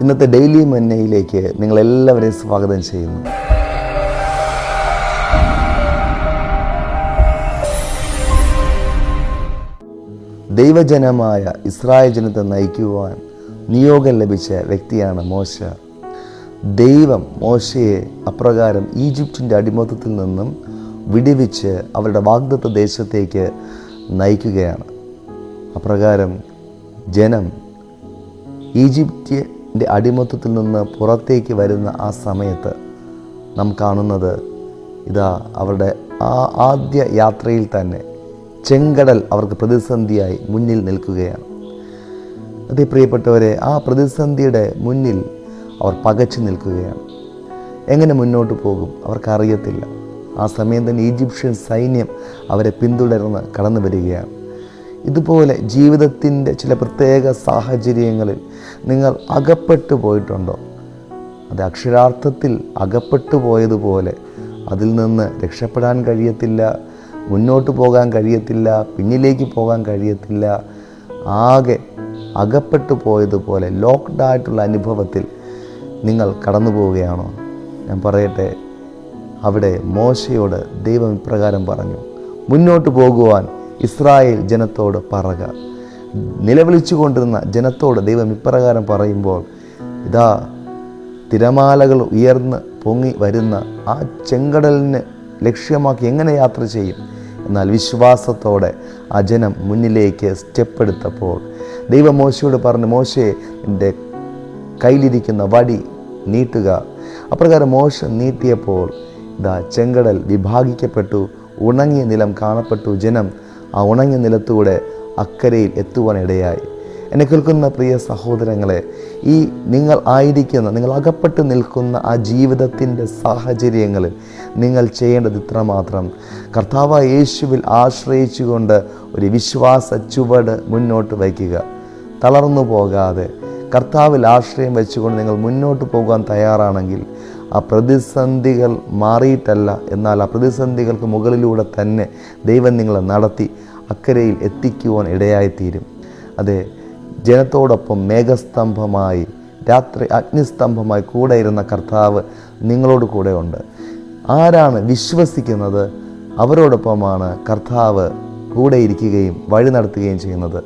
ഇന്നത്തെ ഡെയിലി മന്നയിലേക്ക് നിങ്ങളെല്ലാവരെയും സ്വാഗതം ചെയ്യുന്നു. ദൈവജനമായ ഇസ്രായേൽ ജനത്തെ നയിക്കുവാൻ നിയോഗം ലഭിച്ച വ്യക്തിയാണ് മോശ. ദൈവം മോശയെ അപ്രകാരം ഈജിപ്തിന്റെ അടിമത്തത്തിൽ നിന്നും വിടിവിച്ച് അവരുടെ വാഗ്ദത്ത ദേശത്തേക്ക് നയിക്കുകയാണ്. അപ്രകാരം ജനം ഈജിപ്തിന്റെ അടിമത്തത്തിൽ നിന്ന് പുറത്തേക്ക് വരുന്ന ആ സമയത്ത് നാം കാണുന്നത് ഇതാ അവരുടെ ആ ആദ്യ യാത്രയിൽ തന്നെ ചെങ്കടൽ അവർക്ക് പ്രതിസന്ധിയായി മുന്നിൽ നിൽക്കുകയാണ്. അതേ പ്രിയപ്പെട്ടവരെ ആ പ്രതിസന്ധിയുടെ മുന്നിൽ അവർ പകച്ചു നിൽക്കുകയാണ്. എങ്ങനെ മുന്നോട്ട് പോകും അവർക്കറിയത്തില്ല. ആ സമയം തന്നെ ഈജിപ്ഷ്യൻ സൈന്യം അവരെ പിന്തുടർന്ന് കടന്നു വരികയാണ് ഇതുപോലെ ജീവിതത്തിന്റെ ചില പ്രത്യേക സാഹചര്യങ്ങളിൽ നിങ്ങൾ അകപ്പെട്ടു പോയിട്ടുണ്ടോ? അത് അക്ഷരാർത്ഥത്തിൽ അകപ്പെട്ടു പോയതുപോലെ അതിൽ നിന്ന് രക്ഷപ്പെടാൻ കഴിയത്തില്ല മുന്നോട്ട് പോകാൻ കഴിയത്തില്ല പിന്നിലേക്ക് പോകാൻ കഴിയത്തില്ല. ആകെ അകപ്പെട്ടു പോയതുപോലെ ലോക്ക്ഡ് ആയിട്ടുള്ള അനുഭവത്തിൽ നിങ്ങൾ കടന്നു പോവുകയാണോ? ഞാൻ പറയട്ടെ അവിടെ മോശയോട് ദൈവം ഇപ്രകാരം പറഞ്ഞു മുന്നോട്ട് പോകുവാൻ ഇസ്രായേൽ ജനത്തോട് പറക. നിലവിളിച്ചു കൊണ്ടിരുന്ന ജനത്തോട് ദൈവം ഇപ്രകാരം പറയുമ്പോൾ ഇതാ തിരമാലകൾ ഉയർന്ന് പൊങ്ങി വരുന്ന ആ ചെങ്കടലിന് ലക്ഷ്യമാക്കി എങ്ങനെ യാത്ര ചെയ്യും? എന്നാൽ വിശ്വാസത്തോടെ ആ ജനം മുന്നിലേക്ക് സ്റ്റെപ്പ് എടുത്തപ്പോൾ ദൈവം മോശയോട് പറഞ്ഞു മോശയെ എന്റെ കയ്യിലിരിക്കുന്ന വടി നീട്ടുക. അപ്രകാരം മോശ നീട്ടിയപ്പോൾ ഇതാ ചെങ്കടൽ വിഭാഗിക്കപ്പെട്ടു ഉണങ്ങിയ നിലം കാണപ്പെട്ടു ജനം ആ ഉണങ്ങിയ നിലത്തൂടെ അക്കരയിൽ എത്തുവാൻ ഇടയായി എന്നെ കേൾക്കുന്ന പ്രിയ സഹോദരങ്ങളെ ഈ നിങ്ങൾ ആയിരിക്കുന്ന നിങ്ങൾ അകപ്പെട്ട് നിൽക്കുന്ന ആ ജീവിതത്തിന്റെ സാഹചര്യങ്ങളിൽ നിങ്ങൾ ചെയ്യേണ്ടത് ഇത്രമാത്രം. കർത്താവ് യേശുവിൽ ആശ്രയിച്ചുകൊണ്ട് ഒരു വിശ്വാസ ചുവട് മുന്നോട്ട് വയ്ക്കുക. തളർന്നു പോകാതെ കർത്താവിൽ ആശ്രയം വെച്ചുകൊണ്ട് നിങ്ങൾ മുന്നോട്ട് പോകാൻ തയ്യാറാണെങ്കിൽ ആ പ്രതിസന്ധികൾ മാറിയിട്ടല്ല. എന്നാൽ ആ പ്രതിസന്ധികൾക്ക് മുകളിലൂടെ തന്നെ ദൈവം നിങ്ങളെ നടത്തി അക്കരയിൽ എത്തിക്കുവാൻ ഇടയായിത്തീരും. അതെ ജനത്തോടൊപ്പം മേഘസ്തംഭമായി രാത്രി അഗ്നിസ്തംഭമായി കൂടെ ഇരുന്ന കർത്താവ് നിങ്ങളോട് കൂടെ ഉണ്ട്. ആരാണ് വിശ്വസിക്കുന്നത്? അവരോടൊപ്പമാണ് കർത്താവ് കൂടെ ഇരിക്കുകയും വഴി നടത്തുകയും ചെയ്യുന്നത്.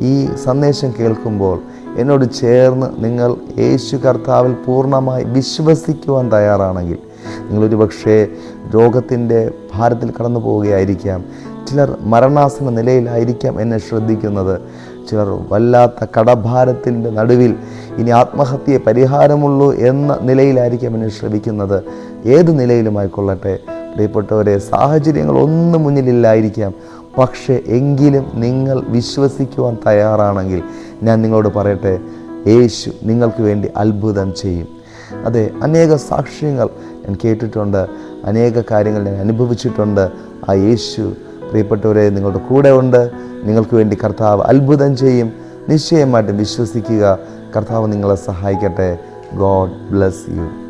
ഈ സന്ദേശം കേൾക്കുമ്പോൾ എന്നോട് ചേർന്ന് നിങ്ങൾ യേശു കർത്താവിൽ പൂർണമായി വിശ്വസിക്കുവാൻ തയ്യാറാണെങ്കിൽ നിങ്ങളൊരു പക്ഷേ രോഗത്തിന്റെ ഭാരത്തിൽ കടന്നു പോവുകയായിരിക്കാം. ചിലർ മരണാസന നിലയിലായിരിക്കാം എന്നെ ശ്രദ്ധിക്കുന്നത്. ചിലർ വല്ലാത്ത കടഭാരത്തിന്റെ നടുവിൽ ഇനി ആത്മഹത്യയെ പരിഹാരമുള്ളൂ എന്ന നിലയിലായിരിക്കാം എന്നെ ശ്രമിക്കുന്നത്. ഏത് നിലയിലുമായിക്കൊള്ളട്ടെ? പ്രിയപ്പെട്ടവരെ സാഹചര്യങ്ങൾ ഒന്നും മുന്നിലില്ലായിരിക്കാം. പക്ഷേ എങ്കിലും നിങ്ങൾ വിശ്വസിക്കുവാൻ തയ്യാറാണെങ്കിൽ ഞാൻ നിങ്ങളോട് പറയട്ടെ യേശു നിങ്ങൾക്ക് വേണ്ടി അത്ഭുതം ചെയ്യും. അതെ അനേക സാക്ഷ്യങ്ങൾ ഞാൻ കേട്ടിട്ടുണ്ട് അനേക കാര്യങ്ങൾ ഞാൻ അനുഭവിച്ചിട്ടുണ്ട്. ആ യേശു പ്രിയപ്പെട്ടവരെ നിങ്ങളുടെ കൂടെ ഉണ്ട്. നിങ്ങൾക്ക് വേണ്ടി കർത്താവ് അത്ഭുതം ചെയ്യും. നിശ്ചയമായിട്ടും വിശ്വസിക്കുക. കർത്താവ് നിങ്ങളെ സഹായിക്കട്ടെ. God bless you.